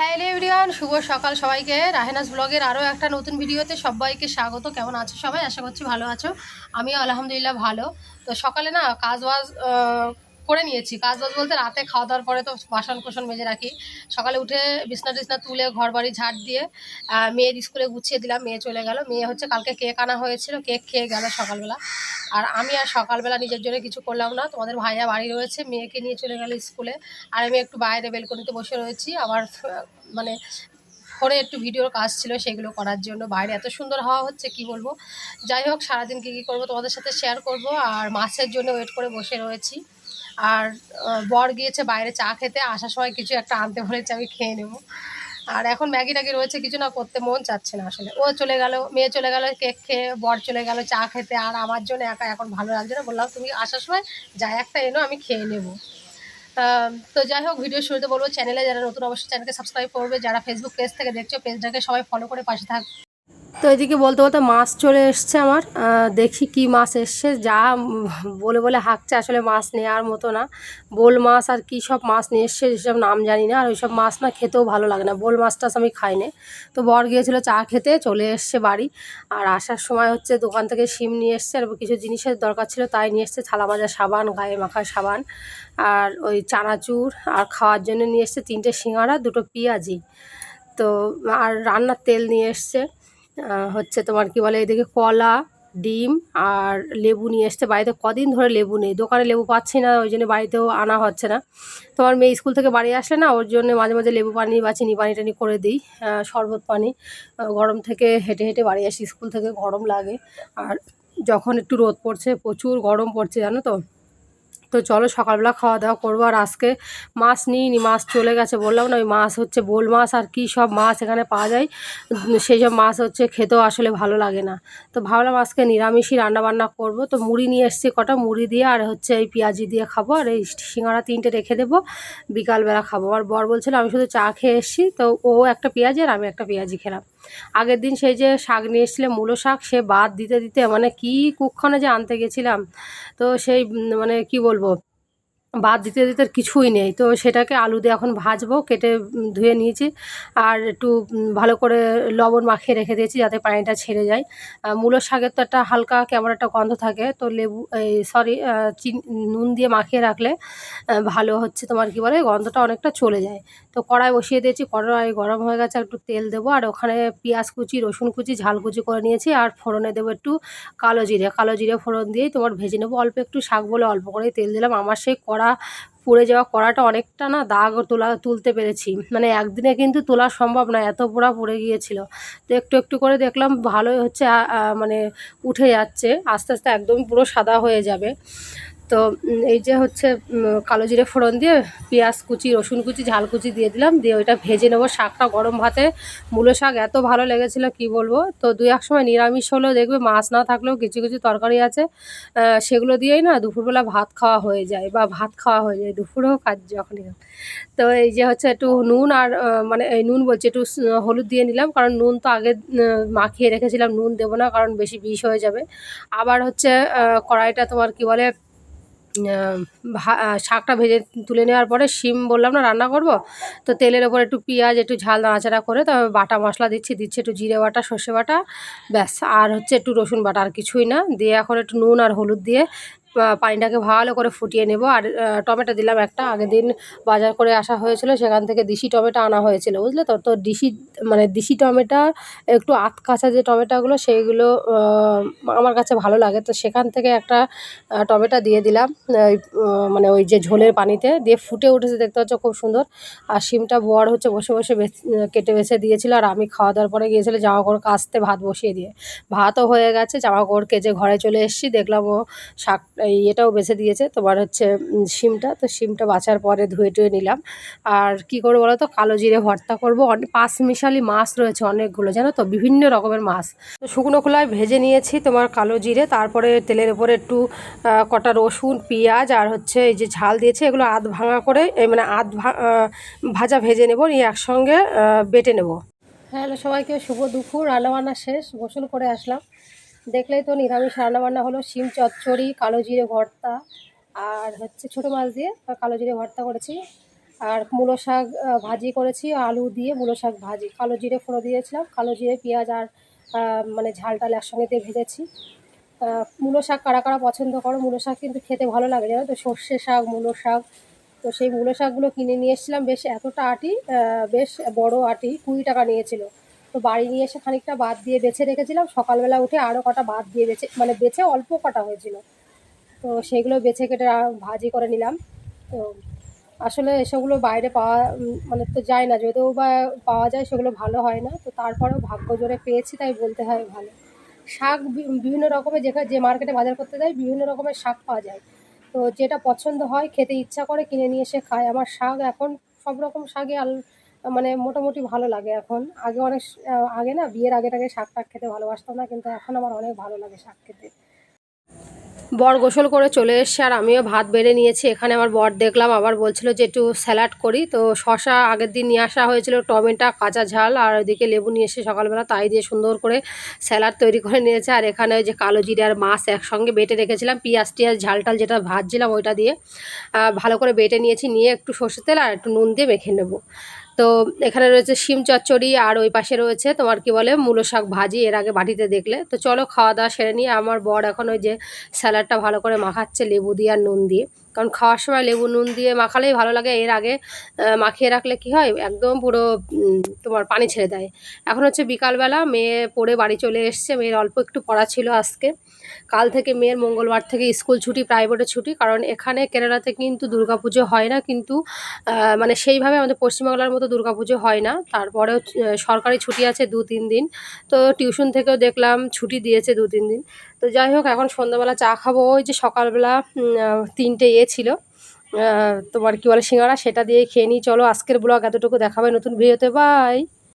Hello everyone শুভ সকাল সবাইকে। রাহেনাস ব্লগের আরও একটা নতুন ভিডিওতে সবাইকে স্বাগত। কেমন আছো সবাই? আশা করছি ভালো আছো। আমি আলহামদুলিল্লাহ ভালো। তো সকালে না কাজ আহ, করে নিয়েছি। কাজ বাজ বলতে রাতে খাওয়া দাওয়ার পরে তো বাসন কোসন মেজে রাখি। সকালে উঠে বিছনা টিছনা তুলে ঘর বাড়ি ঝাড় দিয়ে মেয়ের স্কুলে গুছিয়ে দিলাম, মেয়ে চলে গেল। মেয়ে হচ্ছে কালকে কেক আনা হয়েছিল, কেক খেয়ে গেল সকালবেলা। আর আমি আর সকালবেলা নিজের জন্য কিছু করলাম না। তোমাদের ভাইয়া বাড়ি রয়েছে, মেয়েকে নিয়ে চলে গেল স্কুলে। আর আমি একটু বাইরে বেলকনিতে বসে রয়েছি। আমার মানে ফোনে একটু ভিডিওর কাজ ছিল সেগুলো করার জন্য। বাইরে এত সুন্দর হাওয়া হচ্ছে, কি বলব? যাই হোক, সারাদিন কী কী করব তোমাদের সাথে শেয়ার করব। আর মাছের জন্য ওয়েট করে বসে রয়েছি। আর বর গিয়েছে বাইরে চা খেতে, আসার সময় কিছু একটা আনতে বলেছে, আমি খেয়ে নেব। আর এখন ম্যাগি ট্যাগি রয়েছে, কিছু না করতে মন চাচ্ছে না আসলে। ও চলে গেল, মেয়ে চলে গেল, কেক খেয়ে, বর চলে গেল চা খেতে, আর আমার জন্য একা এখন ভালো লাগছে না। বললাম, তুমি আসার সময় যা একটা এনো, আমি খেয়ে নেব। তো যাই হোক ভিডিও শুরুতে বলব, চ্যানেলে যারা নতুন, অবশ্যই চ্যানেলকে সাবস্ক্রাইব করবে। যারা ফেসবুক পেজ থেকে দেখছ পেজটাকে সবাই ফলো করে পাশে থাক তো এদিকে বলতে বলতে মাছ চলে এসছে আমার দেখি কি মাছ এসছে। যা বলে বলে হাঁকছে, আসলে মাছ নেওয়ার মতো না। বোল মাছ আর কি সব মাছ নিয়ে এসছে যেসব নাম জানি না। আর ওইসব মাছ না খেতেও ভালো লাগে না। বোল মাছ টাছ আমি খাই না তো বর গিয়েছিল চা খেতে, চলে এসছে বাড়ি। আর আসার সময় হচ্ছে দোকান থেকে শিম নিয়ে এসছে। আর কিছু জিনিসের দরকার ছিল, তাই নিয়ে এসছে। থালা মাজা, সাবান, গায়ে মাখা সাবান। আর ওই চানাচুর আর খাওয়ার জন্য নিয়ে এসছে তিনটে সিঙ্গাড়া দুটো পেঁয়াজি। তো আর রান্নার তেল নিয়ে এসছে। হচ্ছে তোমার কি বলে, এদিকে কলা, ডিম আর লেবু নিয়ে এসছে। বাড়িতে কদিন ধরে লেবু নেই, দোকানে লেবু পাচ্ছি না, ওই জন্য বাড়িতেও আনা হচ্ছে না। তোমার মেয়ে স্কুল থেকে বাড়ি আসলে না, ওর জন্য মাঝে মাঝে লেবু পানি বা চিনি পানি টানি করে দিই শরবত পানি। গরম থেকে হেঁটে হেঁটে বাড়ি আসি, স্কুল থেকে গরম লাগে। আর যখন একটু রোদ পড়ছে, প্রচুর গরম পড়ছে, জানো তো? তো চলো সকালবেলা খাওয়া দাওয়া করব। আর আজকে মাছ নিইনি, মাছ চলে গেছে বললাম না, ওই মাছ হচ্ছে বোল মাছ আর কি সব মাছ এখানে পাওয়া যায়। সেই সব মাছ হচ্ছে খেতেও আসলে ভালো লাগে না। তো ভাবলাম আজকে নিরামিষই রান্না বান্না করব। তো মুড়ি নিয়ে এসেছি কটা, মুড়ি দিয়ে আর হচ্ছে এই পেঁয়াজি দিয়ে খাব। আর এই সিঙ্গাড়া তিনটে রেখে দেবো, বিকালবেলা খাব। আর বর বলছিল আমি শুধু চা খেয়ে এসেছি, তো ও একটা পেঁয়াজি আর আমি একটা পেঁয়াজি খেলাম। আগের দিন সেই যে শাক নিয়ে এসেছিলে, মূলো শাক, সে বাদ দিতে দিতে মানে কি কুক্ষণে যে আনতে গেছিলাম, তো সেই মানে কি বলব? বাদ দিতে দিতে কিছুই নেই। তো সেটাকে আলু দিয়ে এখন ভাজবো, কেটে ধুয়ে নিয়েছি। আর একটু ভালো করে লবণ মাখিয়ে রেখে দিয়েছি যাতে পানিটা ছেড়ে যায়। মূলো শাকের তো একটা হালকা কেমন একটা গন্ধ থাকে, তো লেবু, এই সরি নুন দিয়ে মাখিয়ে রাখলে ভালো হচ্ছে তোমার কি বলে, গন্ধটা অনেকটা চলে যায়। তো কড়াই বসিয়ে দিয়েছি, কড়াই গরম হয়ে গেছে একটু তেল দেবো। আর ওখানে পেঁয়াজ কুচি, রসুন কুচি, ঝাল কুচি করে নিয়েছি। আর ফোড়নে দেবো একটু কালো জিরে। কালো জিরে ফোড়ন দিয়েই তোমার ভেজে নেব। অল্প একটু শাক বলে অল্প করেই তেল দিলাম। আমার সেই কড়া পুড়ে যাওয়া কড়াটা অনেকটা না দাগ তোলা, তুলতে পেরেছি। মানে একদিনে কিন্তু তোলা সম্ভব না, এত পোড়া পড়ে গিয়েছিল। তো একটু একটু করে দেখলাম ভালোই হচ্ছে মানে উঠে যাচ্ছে, আস্তে আস্তে একদম পুরো সাদা হয়ে যাবে। তো এই যে হচ্ছে কালো জিরে ফোড়ন দিয়ে পেঁয়াজ কুচি, রসুন কুচি, ঝাল কুচি দিয়ে দিলাম। দিয়ে ওইটা ভেজে নেব শাকটা গরম ভাতে। মূলো শাক এত ভালো লেগেছিলো, কি বলব? তো দুই এক সময় নিরামিষ হলেও দেখবে মাছ না থাকলেও কিছু কিছু তরকারি আছে। সেগুলো দিয়েই না দুপুরবেলা ভাত খাওয়া হয়ে যায় বা ভাত খাওয়া হয়ে যায়, দুপুর হোক আর যখনই হোক। তো এই যে হচ্ছে একটু নুন আর মানে এই নুন বলছি, একটু হলুদ দিয়ে নিলাম। কারণ নুন তো আগে মাখিয়ে রেখেছিলাম, নুন দেবো না, কারণ বেশি বিষ হয়ে যাবে। আবার হচ্ছে কড়াইটা তোমার কি বলে ভা- শাকটা ভেজে তুলে নেওয়ার পরে শিম বললাম, না, রান্না করব? তো তেলের ওপর একটু পেঁয়াজ, একটু ঝাল নাড়াচাড়া করে তবে বাটা মশলা দিচ্ছি দিচ্ছি একটু জিরে বাটা, সর্ষে বাটা, ব্যাস। আর হচ্ছে একটু রসুন বাটা, আর কিছুই না। দিয়ে এখন একটু নুন আর হলুদ দিয়ে পানিটাকে ভালো করে ফুটিয়ে নেব। আর টমেটো দিলাম একটা। আগের দিন বাজার করে আসা হয়েছিল, সেখান থেকে দিশি টমেটো আনা হয়েছিল, বুঝলে তো? তো দিশি মানে দিশি টমেটো, একটু আত কাঁচা যে টমেটোগুলো সেইগুলো আমার কাছে ভালো লাগে। তো সেখান থেকে একটা টমেটো দিয়ে দিলাম মানে ওই যে ঝোলের পানিতে। দিয়ে ফুটে উঠেছে, দেখতে হচ্ছে খুব সুন্দর। আর শিমটা বড় হচ্ছে, বসে বসে কেটে বেছে দিয়েছিল। আর আমি খাওয়া দাওয়ার পরে গিয়েছিল জামা কাপড় কাচতে, ভাত বসিয়ে দিয়ে। ভাতও হয়ে গেছে জামা কাপড় ঘরে চলে এসেছি। দেখলাম ও শাক এটাও বেছে দিয়েছে। তোমার হচ্ছে শিমটা। তো শিমটা বাছার পরে ধুয়ে টুয়ে নিলাম। আর কি করব বলো তো? কালো জিরে ভর্তা করব। অনেক পাঁচ মিশালি মাছ রয়েছে অনেকগুলো, জানো তো? বিভিন্ন রকমের মাছ। তো শুকনো খোলায় ভেজে নিয়েছি তোমার কালো জিরে। তারপরে তেলের উপরে একটু কটা রসুন, পেঁয়াজ আর হচ্ছে এই যে ঝাল দিয়েছে, এগুলো আধ ভাঙা করে মানে আধ ভাজা ভেজে নেব। নিয়ে একসঙ্গে বেটে নেব। হ্যালো সবাইকে। শুভ দুপুর। রান্নাবান্না শেষ। গোসল করে আসলাম। দেখলেই তো নিরামিষ রান্নাবান্না হলো, শিম, চচ্চড়ি, কালো জিরে ভর্তা, আর হচ্ছে ছোটো মাছ দিয়ে কালো জিরে ভর্তা করেছি। আর মূলো শাক ভাজি করেছি, আলু দিয়ে মূলো শাক ভাজি। কালো জিরে ফোড়ো দিয়েছিলাম, কালো জিরে, পেঁয়াজ আর মানে ঝাল টাল একসঙ্গে দিয়ে ভেজেছি। মূলো শাক কারা কারা পছন্দ করো? মূলো শাক কিন্তু খেতে ভালো লাগে, জানো তো? সর্ষে শাক, মূলো শাক। তো সেই মূলো শাকগুলো কিনে নিয়ে এসেছিলাম, বেশ এতটা আটি বেশ বড় আটি, কুড়ি টাকা নিয়েছিল। তো বাড়ি নিয়ে এসে খানিকটা বাদ দিয়ে বেছে রেখেছিলাম। সকালবেলা উঠে আরও কটা বাদ দিয়ে বেছে মানে বেছে অল্প কটা হয়েছিল। তো সেগুলো বেছে কেটে ভাজি করে নিলাম। তো আসলে এসবগুলো বাইরে পাওয়া মানে তো যায় না। যদিও বা পাওয়া যায়, সেগুলো ভালো হয় না। তো তারপরেও ভাগ্য জোরে পেয়েছি, তাই বলতে হয় ভালো। শাক বিভিন্ন রকমের যেখানে যে মার্কেটে বাজার করতে যায়, বিভিন্ন রকমের শাক পাওয়া যায়। তো যেটা পছন্দ হয়, খেতে ইচ্ছা করে কিনে নিয়ে এসে খায়। আমার শাক এখন সব রকম শাকই আল মানে মোটামুটি ভালো লাগে এখন। আগে অনেক আগে না বিয়ের আগে টাগে শাক টাক খেতে ভালোবাসতাম না, কিন্তু এখন আমার অনেক ভালো লাগে শাক খেতে। বর গোসল করে চলে এসছে আর আমিও ভাত বেড়ে নিয়েছি। এখানে আমার বর দেখলাম, আবার বলছিল যে একটু স্যালাড করি। তো শশা আগের দিন নিয়ে আসা হয়েছিল, টমেটো, কাঁচা ঝাল আর ওইদিকে লেবু নিয়ে এসে সকালবেলা, তাই দিয়ে সুন্দর করে স্যালাড তৈরি করে নিয়েছে। আর এখানে ওই যে কালো জিরে আর মাছ একসঙ্গে বেটে রেখেছিলাম, পিঁয়াজ টিয়াজ, ঝাল টাল যেটা ভাজছিলাম ওইটা দিয়ে। ভালো করে বেটে নিয়েছি, নিয়ে একটু সর্ষের তেল আর একটু নুন দিয়ে মেখে নেব। তো এখানে রয়েছে শিম চচ্চড়ি আর ওই পাশে রয়েছে তোমার কি বলে মূলো শাক ভাজি, এর আগে বাটিতে দেখলে। তো চলো খাওয়া দাওয়া সেরে নিয়ে আমার বর এখন ওই যে স্যালাডটা ভালো করে মাখাচ্ছে লেবু দিয়ে আর নুন দিয়ে। কারণ খাওয়ার সময় লেবু নুন দিয়ে মাখালেই ভালো লাগে, এর আগে মাখিয়ে রাখলে কি হয়, একদম পুরো তোমার পানি ছেড়ে দেয়। এখন হচ্ছে বিকালবেলা, মেয়ে পড়ে বাড়ি চলে এসছে, মেয়ের অল্প একটু পড়া ছিল আজকে। কাল থেকে মেয়ের মঙ্গলবার থেকে স্কুল ছুটি, প্রাইভেটে ছুটি, কারণ এখানে কেরালাতে কিন্তু দুর্গাপুজো হয় না, কিন্তু মানে সেইভাবে আমাদের পশ্চিমবাংলার মতো দুর্গাপুজো হয় না। তারপরেও সরকারি ছুটি আছে দু তিন দিন। তো টিউশন থেকেও দেখলাম ছুটি দিয়েছে দু তিন দিন। তো যাই হোক, এখন সন্ধ্যাবেলা চা খাব। ওই যে সকালবেলা তিনটে ইয়ে ছিল। তোমার কী বলে, সিঙ্গারা সেটা দিয়ে খেয়ে নিই। চলো, আজকের ব্লগ এতটুকু। দেখাবে নতুন ভিডিওতে। বাই!